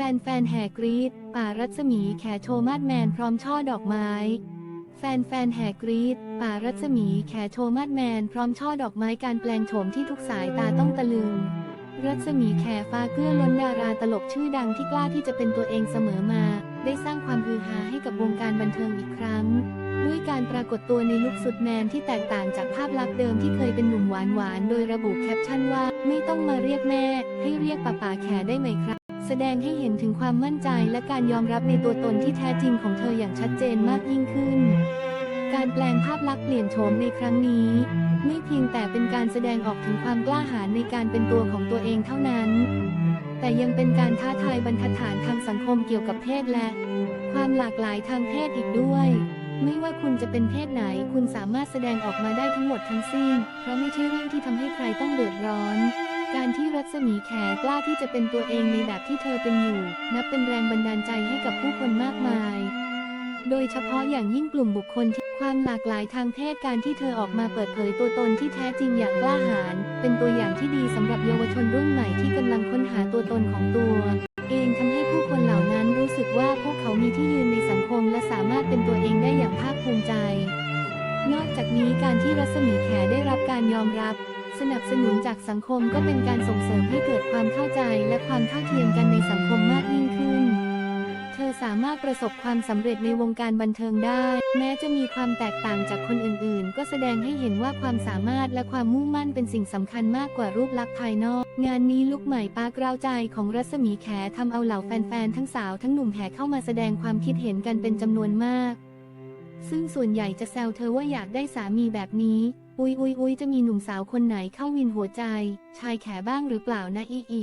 แฟนๆ แห่กรีดป่ารัศมีแขโชมาดแมนพร้อมช่อดอกไม้ แฟนๆ แห่กรีดป่ารัศมีแขโชมาดแมนพร้อมช่อดอกไม้การแปลงโฉมที่ทุกสายตาต้องตะลึง รัศมีแขฟ้าเกื้อล้นดาราตลกชื่อดังที่กล้าที่จะเป็นตัวเองเสมอมา ได้สร้างความฮือฮาให้กับวงการบันเทิงอีกครั้ง ด้วยการปรากฏตัวในลุคสุดแมนที่แตกต่างจากภาพลักษณ์เดิมที่เคยเป็นหนุ่มหวานหวานๆโดยระบุแคปชั่นว่า ไม่ต้องมาเรียกแม่ ให้เรียกป่าป่าแขได้ไหมครับ แสดงให้เห็นถึงความมั่นใจและการยอมรับในตัวตนที่แท้จริงของเธออย่างชัดเจนมากยิ่งขึ้น การแปลงภาพลักษณ์เปลี่ยนโฉมในครั้งนี้ ไม่เพียงแต่เป็นการแสดงออกถึงความกล้าหาญในการเป็นตัวของตัวเองเท่านั้น แต่ยังเป็นการท้าทายบรรทัดฐานทางสังคมเกี่ยวกับเพศและ ความหลากหลายทางเพศอีกด้วยไม่ว่าคุณจะเป็นเพศไหน คุณสามารถแสดงออกมาได้ทั้งหมดทั้งสิ้น เพราะไม่ใช่เรื่องที่ทำให้ใครต้องเดือดร้อน การที่รัศมีแขกล้าที่จะเป็นตัวเองในแบบที่เธอเป็นอยู่ นับเป็นแรงบันดาลใจให้กับผู้คนมากมาย โดยเฉพาะอย่างยิ่งกลุ่มบุคคลที่ความหลากหลายทางเพศการที่เธอออกมาเปิดเผยตัวตนที่แท้จริงอย่างกล้าหาญเป็นตัวอย่างที่ดีสำหรับเยาวชนรุ่นใหม่ที่กำลังค้นหาตัวตนของตัว เองทำให้ผู้คนเหล่านั้นรู้สึกว่าพวกเขามีที่ยืนในสังคมและสามารถเป็นตัวเองได้อย่างภาคภูมิใจ นอกจากนี้การที่รัศมีแขได้รับการยอมรับ สนับสนุนจากสังคมก็เป็นการส่งเสริมให้เกิดความเข้าใจและความเท่าเทียมกันในสังคมมากยิ่งขึ้น เธอสามารถประสบความสำเร็จในวงการบันเทิงได้ แม้จะมีความแตกต่างจากคนอื่นๆ ก็แสดงให้เห็นว่าความสามารถและความมุ่งมั่นเป็นสิ่งสำคัญมากกว่ารูปลักษณ์ภายนอก งานนี้ลุกใหม่ปากราวใจของรัศมีแขทำเอาเหล่าแฟนๆทั้งสาวทั้งหนุ่มแห่เข้ามาแสดงความคิดเห็นกันเป็นจำนวนมาก ซึ่งส่วนใหญ่จะแซวเธอว่าอยากได้สามีแบบนี้ อุยอุยอุยจะมีหนุ่มสาวคนไหนเข้าวินหัวใจ ชายแขบ้างหรือเปล่านะอีอี